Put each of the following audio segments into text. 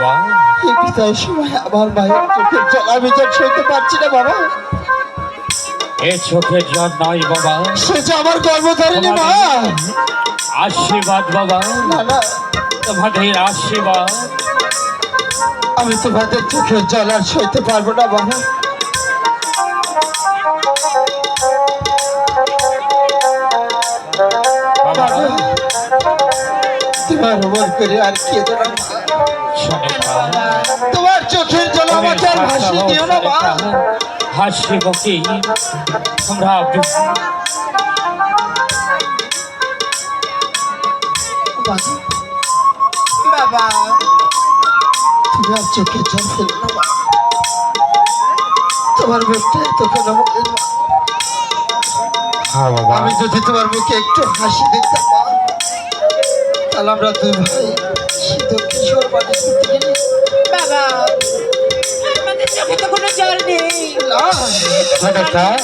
বিদায় সময় আমার মায়ের চোখের জল আমি সইতে পারছি না বাবা। এ চোখের জল নয় বাবা। সে যে আমার গর্ভধারিণী মা। আশীর্বাদ বাবা। না না। তোমাদের আশীর্বাদ। আমি তোমাদের চোখের জল আর সইতে পারব না বাবা। বাবা। তোমার মন করে আর। শোনে মা। তোমার চোখের জল আমাকে দিও না মা। হাসি বকি তোমরা বাবা তুমি আর চোখের জল ফেলো না মা। তোমার মুখটা? হ্যাঁ আমি যদি তোমার মুখে একটু হাসি দিতাম মা তাহলে আমরা দুই ভাই শীতল কিশোর বাড়ি ঘুরতে গেলে বাবা আমাদের চোখে তো কোনো জল নেই তবে জল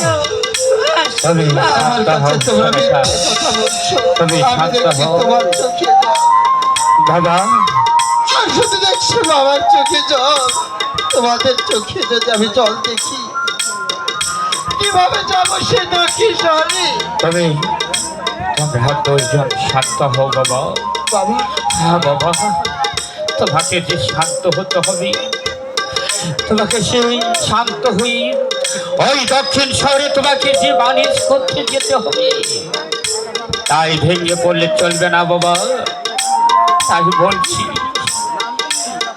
শুধু দেখছি বাবার চোখে জল তোমাদের চোখে যদি আমি জল দেখি কীভাবে যাব সে দক্ষিণ শহরে তবে তোমরা দুইজন শান্ত হও বাবা। বাবা। হ্যাঁ বাবা। তোমাকে যে শান্ত হতে হবে, তোমাকে সেই শান্ত হই ওই দক্ষিণ শহরে তোমাকে যে বাণিজ করতে যেতে হবে, তাই ভেঙে পড়লে চলবে না বাবা। তাই বলছি,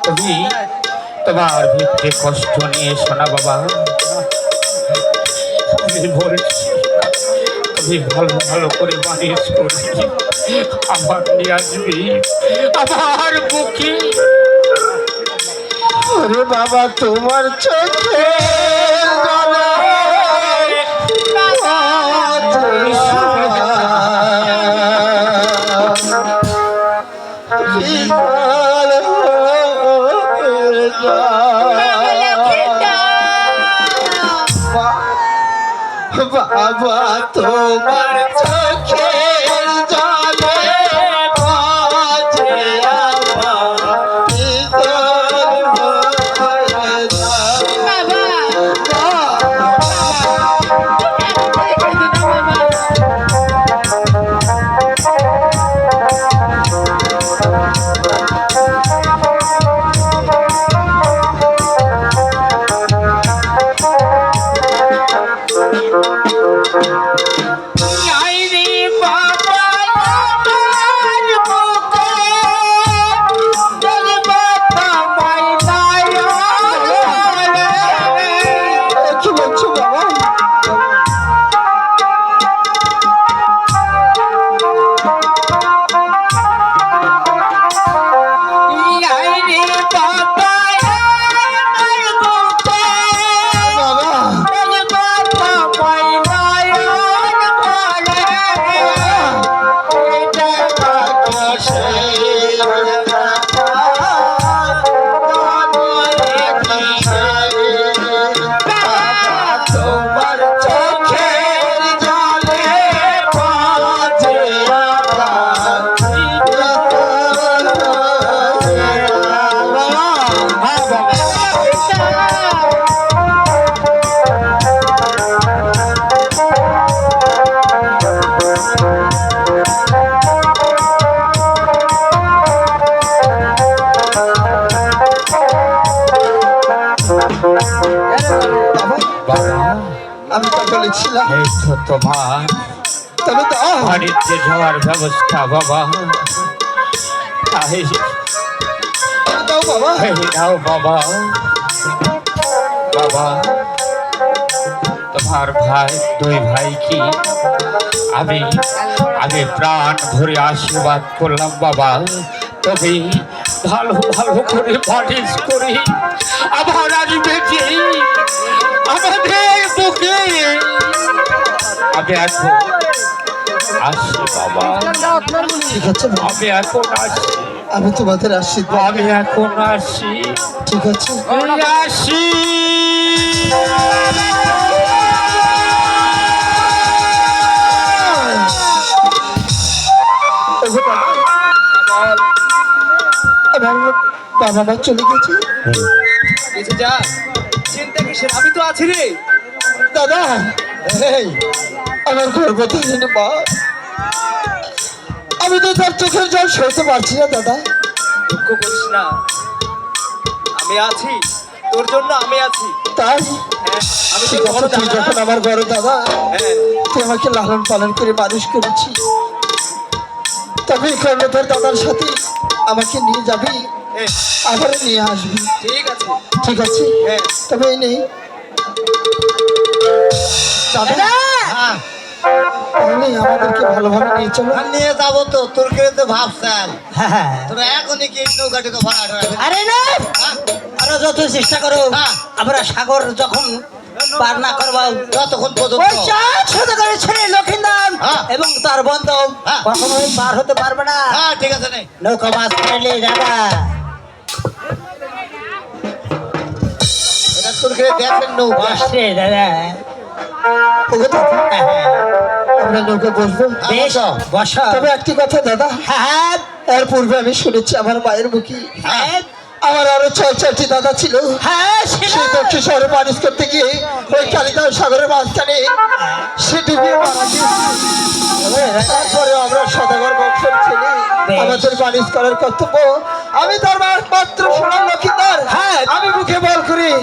তুমি তোমার ভিতরে কষ্ট নিয়ে শোনা বাবা। বলছি তুমি ভালো ভালো করে বানিয়ে করবি আবার নিয়ে আসবি আমার বুকে। বাবা তোমার চোখে। তবে দাও বাড়িতে যাওয়ার ব্যবস্থা বাবা। দাও বাবা। দাও বাবা। বাবা তোমার ভাই দুই ভাই কি? আমি আমি প্রাণ ভরে আশীর্বাদ করলাম বাবা। তবে ভালো ভালো করে পালিশ করে। আবার আসবে যে আমাদের বুকে আমি এখন আছে আমি এখন আসি আমি তোমাদের আশীর্বাদ আমি এখন আসি ঠিক আছে আমি আসি বাবা, আমার বাবা মা চলে গেছে যা চিন্তা আমি তো আছি রে। দাদা আমার গর্ভধারিণী মা আমি তো তার চোখের জল সইতে পারছি না দাদা। দুঃখ করিস না। আমি আছি। তোর জন্য আমি আছি। তাই? হ্যাঁ আমি তো তুই যখন আমার বড় দাদা হ্যাঁ। তুই আমাকে লালন পালন করে মানুষ করেছি তবে কর্ণধর দাদার সাথে আমাকে নিয়ে যাবি হ্যাঁ, আবার নিয়ে আসবি। ঠিক আছে। ঠিক আছে? হ্যাঁ। তবে এই নেই দাদা। তাহলে আমাদেরকে ভালোভাবে নিয়ে চলো। নিয়ে যাব তো তোর তো ভাবছেন তোরা এখনই কি নৌকাটি তো ভাড়া আরে না! আরও যত চেষ্টা করো হ্যাঁ। আমরা সাগর যখন পার না করব যতক্ষণ পর্যন্ত। শুধু করে ছেড়ে লক্ষিন্দাম হ্যাঁ। এবং তার বন্ধু হ্যাঁ। কখনোই পার হতে পারবে না। হ্যাঁ ঠিক আছে নৌকা মাছ ফেলে যাবা। এটা তোর দেখেন নৌকা। দাদা। হ্যাঁ, আমরা নৌকে বসবো বেশ তবে একটি কথা দাদা হ্যাঁ এর পূর্বে আমি শুনেছি আমার মায়ের মুখে। হ্যাঁ। আমার আরও ছয় চারটি দাদা ছিল। হ্যাঁ ছিল। দক্ষিণ শহরে বানিশ করতে গিয়ে ওই কালিদাস সাগরের মাঝখানে সে ডুবিয়ে মারা গিয়েছে। তারপরে আমরা সদাগর বংশের ছেলে। আমাদের বানিশ করার কর্তব্য আমি তার মাত্র সোনার লক্ষিদার হ্যাঁ। আমি মুখে বল করি।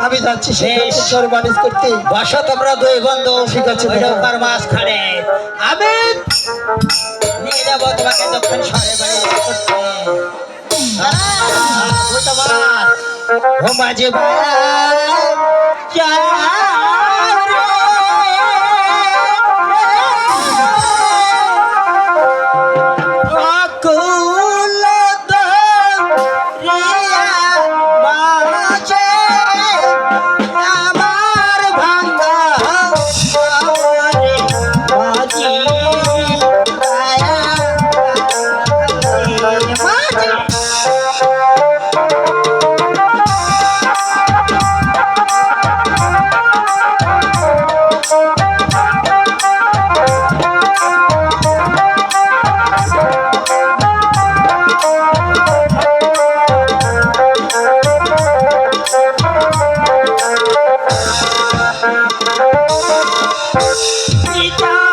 আমি যাচ্ছি শহরে বানিশ করতে। বসো তোমরা দুই বন্ধু। ঠিক আছে, দাদা। নৌকার মাঝখানে আমি নিয়ে যাব তোমাকে দক্ষিণ শহরে বাড়ি করতে। ও মাঝে আমার Então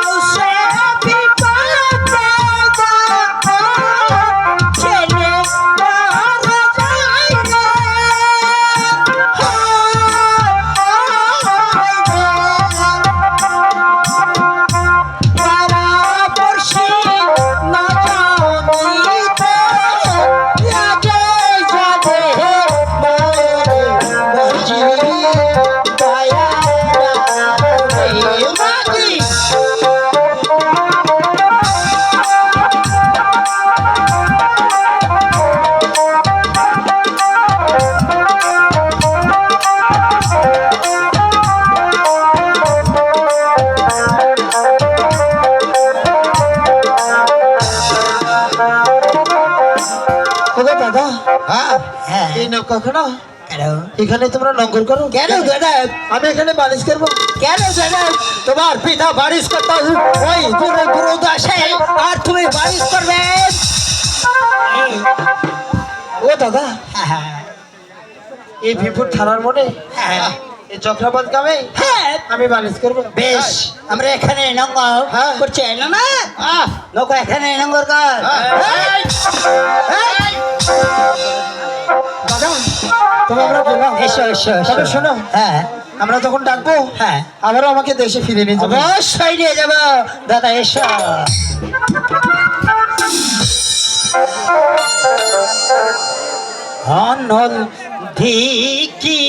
হ্যাঁ কেন? এখানে তোমরা নঙ্গর করো। কেন দাদা? আমি এখানে বানিশ করব। কেন দাদা? তোমার পিতা বারিশ করতে ওই দূরে দূরে আসে আর তুমি বারিশ করবে। ও দাদা হ্যাঁ এই বিপুর থানার মনে হ্যাঁ। এই চক্রাবাদ গ্রামে হ্যাঁ। আমি বানিশ করব। বেশ আমরা এখানে নঙ্গর হ্যাঁ। করছি না না নৌকা এখানে নঙ্গর কর। তবে আমরা গেলাম এসো এসো এসো। তবে শোনো হ্যাঁ। আমরা তখন ডাকবো হ্যাঁ। আবারও আমাকে দেশে ফিরে নিয়ে যাব। অবশ্যই নিয়ে যাব। দাদা এসো। অনল ধিকি